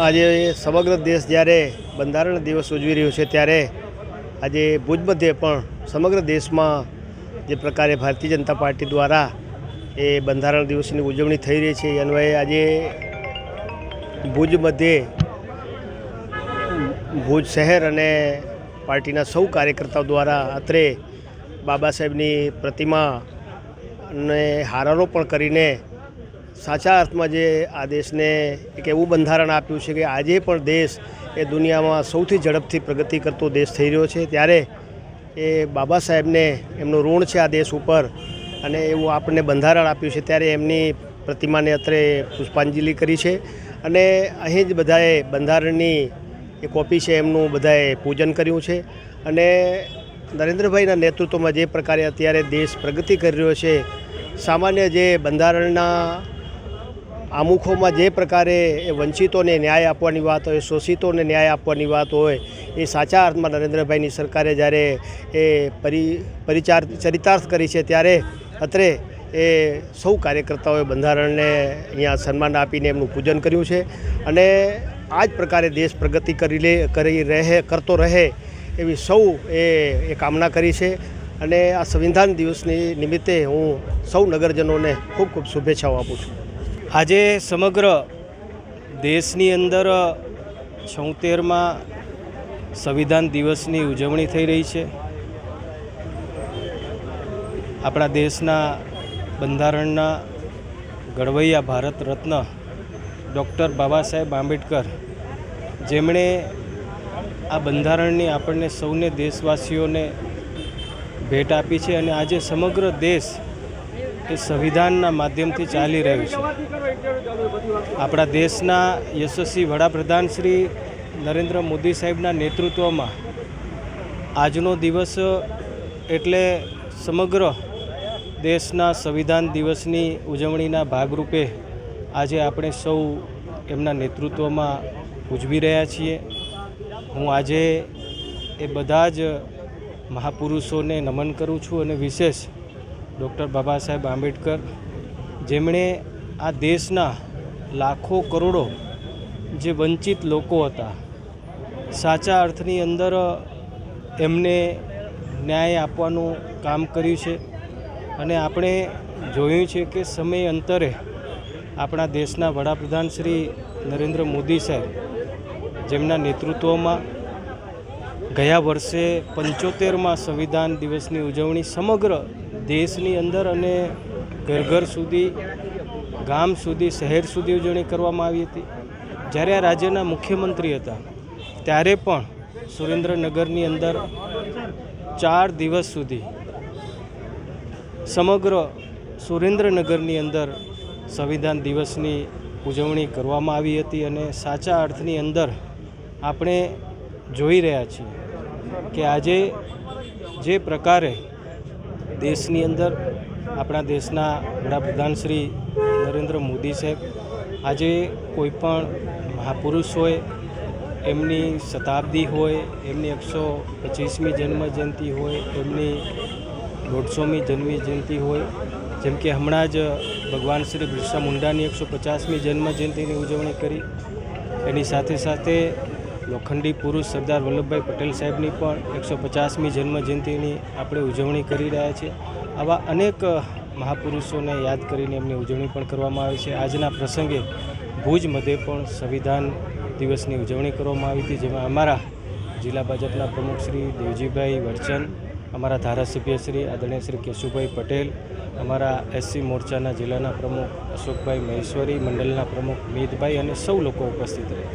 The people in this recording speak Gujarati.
આજે સમગ્ર દેશ જ્યારે બંધારણ દિવસ ઉજવી રહ્યો છે ત્યારે આજે ભુજ મધ્યે પણ સમગ્ર દેશમાં જે પ્રકારે ભારતીય જનતા પાર્ટી દ્વારા એ બંધારણ દિવસની ઉજવણી થઈ રહી છે. એ અન્વયે આજે ભુજ મધ્યે ભુજ શહેર અને પાર્ટીના સૌ કાર્યકર્તાઓ દ્વારા અત્રે બાબા સાહેબની પ્રતિમા ને હારારોપણ કરીને સાચા અર્થમાં જે આ દેશને એક એવું બંધારણ આપ્યું છે કે આજે પણ દેશ એ દુનિયામાં સૌથી ઝડપથી પ્રગતિ કરતો દેશ થઈ રહ્યો છે, ત્યારે એ બાબા સાહેબને એમનું ઋણ છે આ દેશ ઉપર અને એવું આપણને બંધારણ આપ્યું છે, ત્યારે એમની પ્રતિમાને અત્રે પુષ્પાંજલિ કરી છે અને અહીં જ બધાએ બંધારણની એ કોપી છે, એમનું બધાએ પૂજન કર્યું છે અને નરેન્દ્રભાઈના નેતૃત્વમાં જે પ્રકારે અત્યારે દેશ પ્રગતિ કરી રહ્યો છે, સામાન્ય જે બંધારણના આમુખોમાં જે પ્રકારે વંચિતોને ન્યાય આપવાની વાત હોય, શોષિતોને ન્યાય આપવાની વાત હોય, એ સાચા અર્થમાં નરેન્દ્રભાઈની સરકારે જ્યારે એ પરિ, પરિચાર, ચરિતાર્થ કરી છે ત્યારે અત્રે એ સૌ કાર્યકર્તાઓએ બંધારણને અહીંયા સન્માન આપીને એમનું પૂજન કર્યું છે. અને આ જ પ્રકારે દેશ પ્રગતિ કરી લે, કરી રહે, કરતો રહે એવી સૌ એ એ કામના કરી છે. અને આ સંવિધાન દિવસની નિમિત્તે હું સૌ નગરજનોને ખૂબ ખૂબ શુભેચ્છાઓ આપું છું. આજે સમગ્ર દેશની અંદર છોતેરમાં સંવિધાન દિવસની ઉજવણી થઈ રહી છે. આપણા દેશના બંધારણના ઘડવૈયા ભારત રત્ન ડૉક્ટર બાબા સાહેબ આંબેડકર, જેમણે આ બંધારણની આપણને સૌને દેશવાસીઓને ભેટ આપી છે અને આજે સમગ્ર દેશ એ સંવિધાનના માધ્યમથી ચાલી રહ્યું છે. આપણા દેશના યશસ્વી વડાપ્રધાન શ્રી નરેન્દ્ર મોદી સાહેબના નેતૃત્વમાં આજનો દિવસ, એટલે સમગ્ર દેશના સંવિધાન દિવસની ઉજવણીના ભાગરૂપે આજે આપણે સૌ એમના નેતૃત્વમાં ઉજવી રહ્યા છીએ. હું આજે એ બધા જ મહાપુરુષોને નમન કરું છું અને વિશેષ ડૉક્ટર બાબા સાહેબ આંબેડકર, જેમણે આ દેશના લાખો કરોડો જે વંચિત લોકો હતા, સાચા અર્થની અંદર એમને ન્યાય આપવાનું કામ કર્યું છે. અને આપણે જોયું છે કે સમય અંતરે આપણા દેશના વડાપ્રધાન શ્રી નરેન્દ્ર મોદી સાહેબ, જેમના નેતૃત્વમાં ગયા વર્ષે પંચોતેરમાં સંવિધાન દિવસની ઉજવણી સમગ્ર દેશની અંદર અને ઘર ઘર સુધી, ગામ સુધી, શહેર સુધી ઉજવણી કરવામાં આવી હતી. જ્યારે આ રાજ્યના મુખ્યમંત્રી હતા, ત્યારે પણ સુરેન્દ્રનગરની અંદર ચાર દિવસ સુધી સમગ્ર સુરેન્દ્રનગરની અંદર સંવિધાન દિવસની ઉજવણી કરવામાં આવી હતી અને સાચા અર્થની અંદર આપણે જોઈ રહ્યા છીએ કે આજે જે પ્રકારે દેશની અંદર આપણા દેશના વડાપ્રધાન શ્રી નરેન્દ્ર મોદી સાહેબ આજે કોઈપણ મહાપુરુષ હોય, એમની શતાબ્દી હોય, એમની એકસો પચીસમી જન્મ જયંતિ હોય, એમની દોઢસોમી જન્મ જયંતિ હોય, જેમ કે હમણાં જ ભગવાન શ્રી બિરસા મુંડાની એકસો પચાસમી જન્મ જયંતિની ઉજવણી કરી, એની સાથે સાથે લોખંડી પુરુષ સરદાર વલ્લભભાઈ પટેલ સાહેબની પણ એકસો પચાસમી જન્મજયંતિની આપણે ઉજવણી કરી રહ્યા છીએ આવા અનેક મહાપુરુષોને યાદ કરીને એમની ઉજવણી પણ કરવામાં આવે છે. આજના પ્રસંગે ભુજ મધ્યે પણ સંવિધાન દિવસની ઉજવણી કરવામાં આવી હતી, જેમાં અમારા જિલ્લા ભાજપના પ્રમુખ શ્રી દેવજીભાઈ વરચન, અમારા ધારાસભ્ય શ્રી આદરણીય શ્રી કેશુભાઈ પટેલ, અમારા એસસી મોરચાના જિલ્લાના પ્રમુખ અશોકભાઈ મહેશ્વરી, મંડળના પ્રમુખ મીતભાઈ અને સૌ લોકો ઉપસ્થિત રહ્યા.